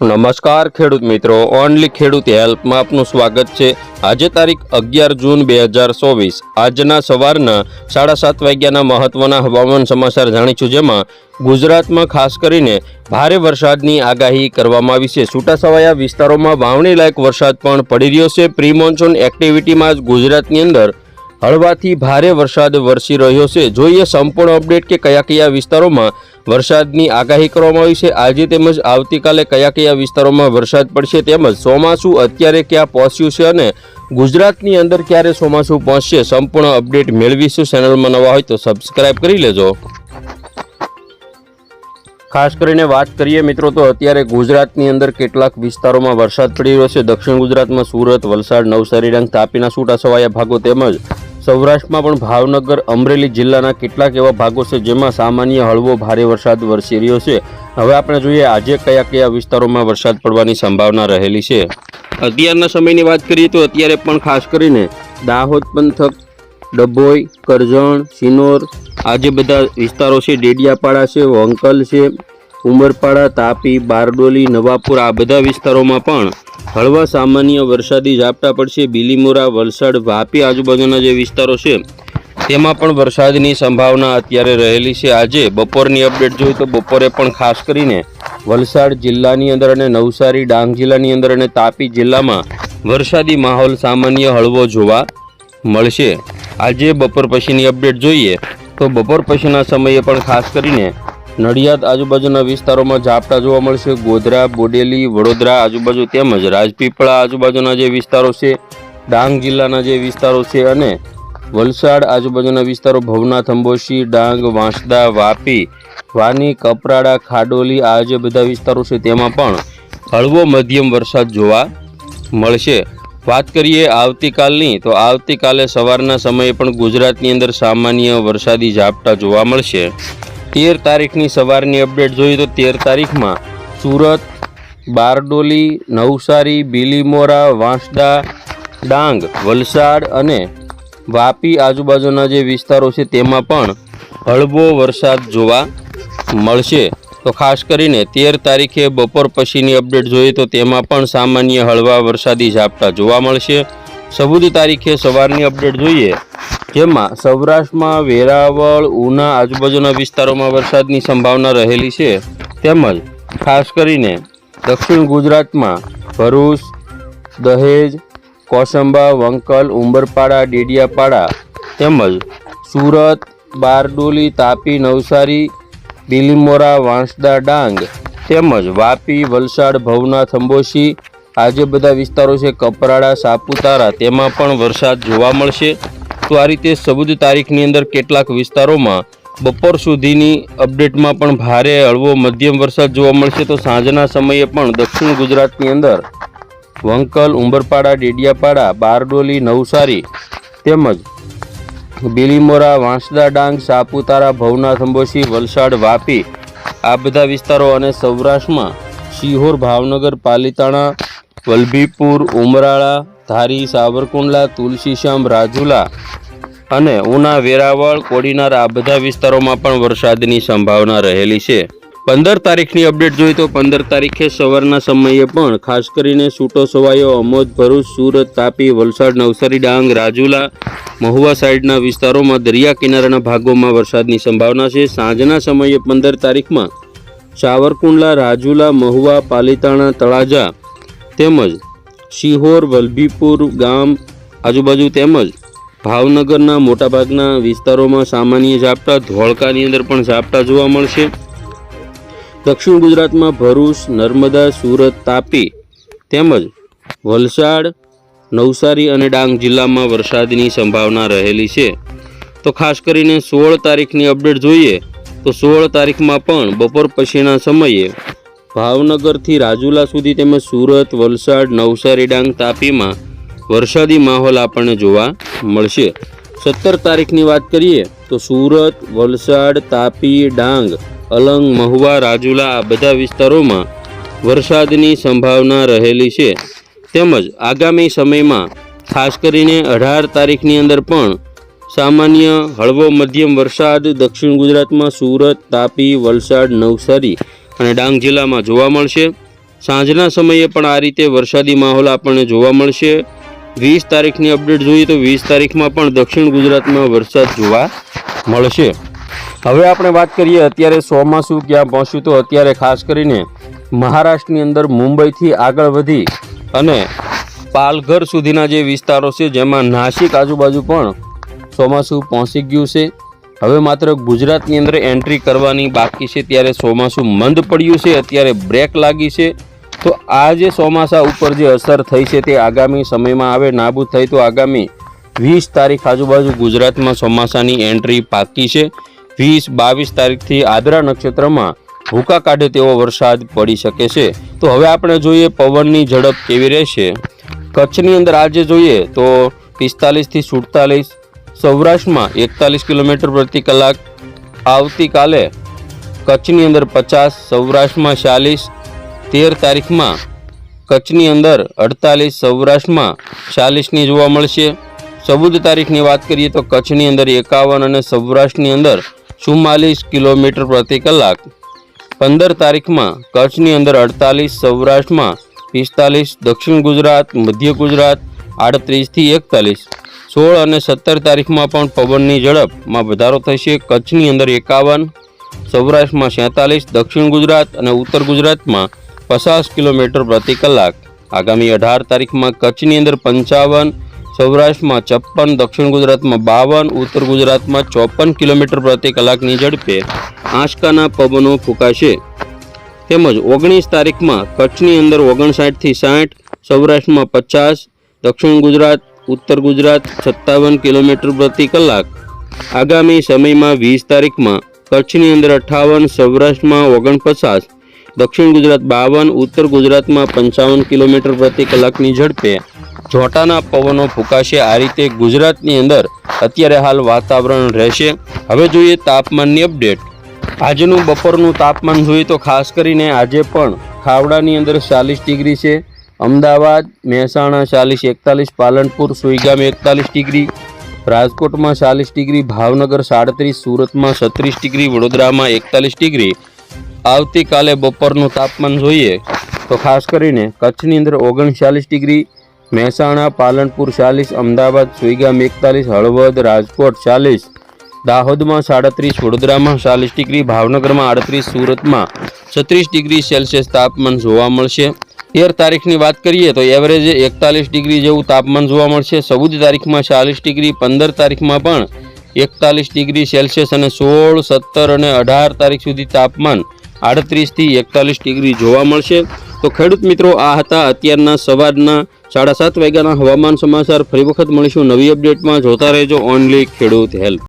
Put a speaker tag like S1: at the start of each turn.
S1: નમસ્કાર ખેડૂત મિત્રો, ઓનલી ખેડૂત હેલ્પમાં આપનું સ્વાગત છે. આજે તારીખ અગિયાર જૂન બે હજાર ચોવીસ. આજના સવારના સાડા સાત વાગ્યાના મહત્વના હવામાન સમાચાર જાણીશું, જેમાં ગુજરાતમાં ખાસ કરીને ભારે વરસાદની આગાહી કરવામાં આવી છે. છૂટાછવાયા વિસ્તારોમાં વાવણી લાયક વરસાદ પણ પડી રહ્યો છે. પ્રી મોન્સૂન એક્ટિવિટીમાં જ ગુજરાતની અંદર હળવાથી ભારે વરસાદ વરસી રહ્યો છે. જોઈએ સંપૂર્ણ અપડેટ કે કયા કયા વિસ્તારોમાં વરસાદની આગાહી કરવામાં આવી છે. આજે તેમજ આવતીકાલે કયા કયા વિસ્તારોમાં વરસાદ પડશે તેમજ ચોમાસું અત્યારે ક્યાં પહોંચ્યું છે અને ગુજરાતની અંદર ક્યારે ચોમાસું પહોંચશે સંપૂર્ણ અપડેટ મેળવીશું. ચેનલમાં નવા હોય તો સબસ્ક્રાઈબ કરી લેજો. ખાસ કરીને વાત કરીએ મિત્રો તો અત્યારે ગુજરાતની અંદર કેટલાક વિસ્તારોમાં વરસાદ પડી રહ્યો છે. દક્ષિણ ગુજરાતમાં સુરત, વલસાડ, નવસારી રંગ તાપીના, છૂટાછવાયા ભાગો તેમજ સૌરાષ્ટ્રમાં પણ ભાવનગર, અમરેલી જિલ્લાના કેટલાક એવા ભાગો છે જેમાં સામાન્ય હળવો ભારે વરસાદ વરસી રહ્યો છે. હવે આપણે જોઈએ આજે કયા કયા વિસ્તારોમાં વરસાદ પડવાની સંભાવના રહેલી છે. અત્યારના સમયની વાત કરીએ તો અત્યારે પણ ખાસ કરીને દાહોદ, પંથક, ડભોઈ, કરજણ સિનોર આ જે બધા વિસ્તારો છે, ડેડિયાપાડા છે, વંકલ છે, ઉમરપાડા, તાપી, બારડોલી, નવાપુર, આ બધા વિસ્તારોમાં પણ હળવા સામાન્ય વરસાદી ઝાપટા પડશે. બિલીમોરા, વલસાડ, વાપી આજુબાજુના જે વિસ્તારો છે, તેમાં પણ વરસાદની સંભાવના અત્યારે રહેલી છે. આજે બપોરની અપડેટ જોઈએ તો બપોરે પણ ખાસ કરીને વલસાડ જિલ્લાની અંદર અને નવસારી, ડાંગ જિલ્લાની અંદર અને તાપી જિલ્લામાં વરસાદી માહોલ સામાન્ય હળવો જોવા મળશે. આજે બપોર પછીની અપડેટ જોઈએ તો બપોર પછીના સમયે પણ ખાસ કરીને નડિયાદ આજુબાજુના વિસ્તારોમાં ઝાપટા જોવા મળશે. ગોધરા, બોડેલી, વડોદરા આજુબાજુ તેમજ રાજપીપળા આજુબાજુના જે વિસ્તારો છે, ડાંગ જિલ્લાના જે વિસ્તારો છે અને વલસાડ આજુબાજુના વિસ્તારો ભવનાથ, અંબોશી, ડાંગ, વાંસદા, વાપી, વાની, કપરાડા, ખાડોલી આ જે બધા વિસ્તારો છે તેમાં પણ હળવો મધ્યમ વરસાદ જોવા મળશે. વાત કરીએ આવતીકાલની, તો આવતીકાલે સવારના સમયે પણ ગુજરાતની અંદર સામાન્ય વરસાદી ઝાપટા જોવા મળશે. તેર તારીખની સવારની અપડેટ જોઈએ તો તેર તારીખમાં સુરત, બારડોલી, નવસારી, બીલીમોરા, વાંસદા, ડાંગ, વલસાડ અને વાપી આજુબાજુના જે વિસ્તારો છે તેમાં પણ હળવો વરસાદ જોવા મળશે. તો ખાસ કરીને તેર તારીખે બપોર પછીની અપડેટ જોઈએ તો તેમાં પણ સામાન્ય હળવા વરસાદી ઝાપટા જોવા મળશે. ચૌદ તારીખે સવારની અપડેટ જોઈએ જેમાં સૌરાષ્ટ્રમાં વેરાવળ, ઉના આજુબાજુના વિસ્તારોમાં વરસાદની સંભાવના રહેલી છે. તેમજ ખાસ કરીને દક્ષિણ ગુજરાતમાં ભરૂચ, દહેજ, કોસંબા, વંકલ, ઉંબરપાડા, ડેડિયાપાડા તેમજ સુરત, બારડોલી, તાપી, નવસારી બિલીમોરા વાંસદા, ડાંગ તેમજ વાપી, વલસાડ, ભવનાથ અંબોશી આ જે બધા વિસ્તારો છે. કપરાડા, સાપુતારા તેમાં પણ વરસાદ જોવા મળશે. તો આ રીતે ચૌદ તારીખની અંદર કેટલાક વિસ્તારોમાં બપોર સુધીની અપડેટમાં પણ ભારે હળવો મધ્યમ વરસાદ જોવા મળશે. તો સાંજના સમયે પણ દક્ષિણ ગુજરાતની અંદર વંકલ, ઉંબરપાડા, ડેડિયાપાડા, બારડોલી, નવસારી તેમજ બિલીમોરા, વાંસદા ડાંગ, સાપુતારા, ભવનાથ અંબોશી વલસાડ, વાપી આ બધા વિસ્તારો અને સૌરાષ્ટ્રમાં શિહોર, ભાવનગર, પાલીતાણા, વલભીપુર, ઉમરાળા ધારી, સાવરકુંડલા તુલસીશ્યામ રાજુલા અને ઉના, વેરાવળ, કોડીનાર આ બધા વિસ્તારોમાં પણ વરસાદની સંભાવના રહેલી છે. પંદર તારીખની અપડેટ જોઈએ તો પંદર તારીખે સવારના સમયે પણ ખાસ કરીને છૂટો છવાયો અમોદ, ભરૂચ, સુરત, તાપી, વલસાડ, નવસારી, ડાંગ, રાજુલા, મહુવા સાઈડના વિસ્તારોમાં દરિયા કિનારાના ભાગોમાં વરસાદની સંભાવના છે. સાંજના સમયે પંદર તારીખમાં સાવરકુંડલા, રાજુલા, મહુવા, પાલીતાણા, તળાજા તેમજ શિહોર, વલભીપુર ગામ, આજુબાજુ તેમજ ભાવનગરના મોટાભાગના વિસ્તારોમાં સામાન્ય ઝાપટા, ધોળકાની અંદર પણ ઝાપટા જોવા મળશે. દક્ષિણ ગુજરાતમાં ભરૂચ, નર્મદા, સુરત, તાપી તેમજ વલસાડ, નવસારી અને ડાંગ જિલ્લામાં વરસાદની સંભાવના રહેલી છે. તો ખાસ કરીને સોળ તારીખની અપડેટ જોઈએ તો સોળ તારીખમાં પણ બપોર પછીના સમયે ભાવનગરથી રાજુલા સુધી તેમજ સુરત, વલસાડ, નવસારી, ડાંગ, તાપીમાં વરસાદી માહોલ આપણને જોવા મળશે. સત્તર તારીખની વાત કરીએ તો સુરત, વલસાડ, તાપી, ડાંગ, અલંગ, મહુવા, રાજુલા આ બધા વિસ્તારોમાં વરસાદની સંભાવના રહેલી છે. તેમજ આગામી સમયમાં ખાસ કરીને અઢાર તારીખની અંદર પણ સામાન્ય હળવો મધ્યમ વરસાદ દક્ષિણ ગુજરાતમાં સુરત, તાપી, વલસાડ, નવસારી અને ડાંગ જિલ્લામાં જોવા મળશે. સાંજના સમયે પણ આ રીતે વરસાદી માહોલ આપણને જોવા મળશે. વીસ તારીખની અપડેટ જોઈએ તો વીસ તારીખમાં પણ દક્ષિણ ગુજરાતમાં વરસાદ જોવા મળશે. હવે આપણે વાત કરીએ, અત્યારે ચોમાસું ક્યાં પહોંચ્યું તો અત્યારે ખાસ કરીને મહારાષ્ટ્રની અંદર મુંબઈથી આગળ વધી અને પાલઘર સુધીના જે વિસ્તારો છે, જેમાં નાસિક આજુબાજુ પણ ચોમાસું પહોંચી ગયું છે. હવે માત્ર ગુજરાતની અંદર એન્ટ્રી કરવાની બાકી છે, ત્યારે ચોમાસું મંદ પડ્યું છે, અત્યારે બ્રેક લાગી છે. તો આ જે ચોમાસા ઉપર જે અસર થઈ છે તે આગામી સમયમાં આવે, નાબૂદ થઈ તો આગામી વીસ તારીખ આજુબાજુ ગુજરાતમાં ચોમાસાની એન્ટ્રી પાકી છે. વીસ બાવીસ તારીખથી આદરા નક્ષત્રમાં ભૂકા કાઢે તેવો વરસાદ પડી શકે છે. તો હવે આપણે જોઈએ પવનની ઝડપ કેવી રહેશે. કચ્છની અંદર આજે જોઈએ તો પિસ્તાલીસથી સુડતાલીસ સૌરાષ્ટ્રમાં એકતાલીસ કિલોમીટર પ્રતિ કલાક આવતીકાલે કચ્છની અંદર પચાસ, સૌરાષ્ટ્રમાં ચાલીસ, તેર તારીખમાં કચ્છની અંદર અડતાલીસ, સૌરાષ્ટ્રમાં ચાલીસની જોવા મળશે. ચૌદ તારીખની વાત કરીએ તો કચ્છની અંદર એકાવન અને સૌરાષ્ટ્રની અંદર ચુમ્માલીસ કિલોમીટર પ્રતિ કલાક. પંદર તારીખમાં કચ્છની અંદર અડતાલીસ, સૌરાષ્ટ્રમાં પિસ્તાલીસ, દક્ષિણ ગુજરાત, મધ્ય ગુજરાત, આડત્રીસથી એકતાલીસ. સોળ અને સત્તર તારીખમાં પણ પવનની ઝડપમાં વધારો થશે. કચ્છની અંદર એકાવન, સૌરાષ્ટ્રમાં સેતાલીસ દક્ષિણ ગુજરાત અને ઉત્તર ગુજરાતમાં પચાસ કિલોમીટર પ્રતિ કલાક. આગામી અઢાર તારીખમાં કચ્છની અંદર પંચાવન, સૌરાષ્ટ્રમાં છપ્પન, દક્ષિણ ગુજરાતમાં બાવન, ઉત્તર ગુજરાતમાં ચોપન કિલોમીટર પ્રતિ કલાકની ઝડપે આંચકાના પવનો ફૂંકાશે. તેમજ ઓગણીસ તારીખમાં કચ્છની અંદર ઓગણસાઠથી સાઠ, સૌરાષ્ટ્રમાં પચાસ, દક્ષિણ ગુજરાત ઉત્તર ગુજરાત સત્તાવન કિલોમીટર પ્રતિ કલાક. આગામી સમયમાં વીસ તારીખમાં કચ્છની અંદર અઠ્ઠાવન સૌરાષ્ટ્રમાં ઓગણપચાસ, દક્ષિણ ગુજરાત બાવન, ઉત્તર ગુજરાતમાં પંચાવન કિલોમીટર પ્રતિ કલાકની ઝડપે જોટાના પવનો ફૂંકાશે. આ રીતે ગુજરાતની અંદર અત્યારે હાલ વાતાવરણ રહેશે. હવે જોઈએ તાપમાનની અપડેટ. આજનું બપોરનું તાપમાન જોઈએ તો ખાસ કરીને આજે પણ ખાવડાની અંદર ચાલીસ ડિગ્રી છે. અમદાવાદ, મહેસાણા ચાલીસ એકતાલીસ, પાલનપુર સુઈગામ એકતાલીસ ડિગ્રી, રાજકોટમાં ચાલીસ ડિગ્રી, ભાવનગર સાડત્રીસ, સુરતમાં છત્રીસ ડિગ્રી, વડોદરામાં એકતાલીસ ડિગ્રી. આવતીકાલે બપોરનું તાપમાન જોઈએ તો ખાસ કરીને કચ્છની અંદર ઓગણચાલીસ ડિગ્રી, મહેસાણા, પાલનપુર ચાલીસ, અમદાવાદ, સુઈગામ એકતાલીસ, હળવદ, રાજકોટ ચાલીસ, દાહોદમાં સાડત્રીસ, વડોદરામાં ચાલીસ ડિગ્રી, ભાવનગરમાં આડત્રીસ, સુરતમાં છત્રીસ ડિગ્રી સેલ્સિયસ તાપમાન જોવા મળશે. તેર તારીખની વાત કરીએ તો એવરેજ એકતાલીસ ડિગ્રી જેવું તાપમાન જોવા મળશે. ચૌદ તારીખમાં ચાલીસ ડિગ્રી, પંદર તારીખમાં પણ એકતાલીસ ડિગ્રી સેલ્સિયસ અને સોળ, સત્તર અને અઢાર તારીખ સુધી તાપમાન આડત્રીસથી એકતાલીસ ડિગ્રી જોવા મળશે. તો ખેડૂત મિત્રો, આ હતા અત્યારના સવારના સાડા સાત વાગ્યાના હવામાન સમાચાર. ફરી વખત મળીશું નવી અપડેટમાં. જોતા રહેજો ઓનલી ખેડૂત હેલ્પ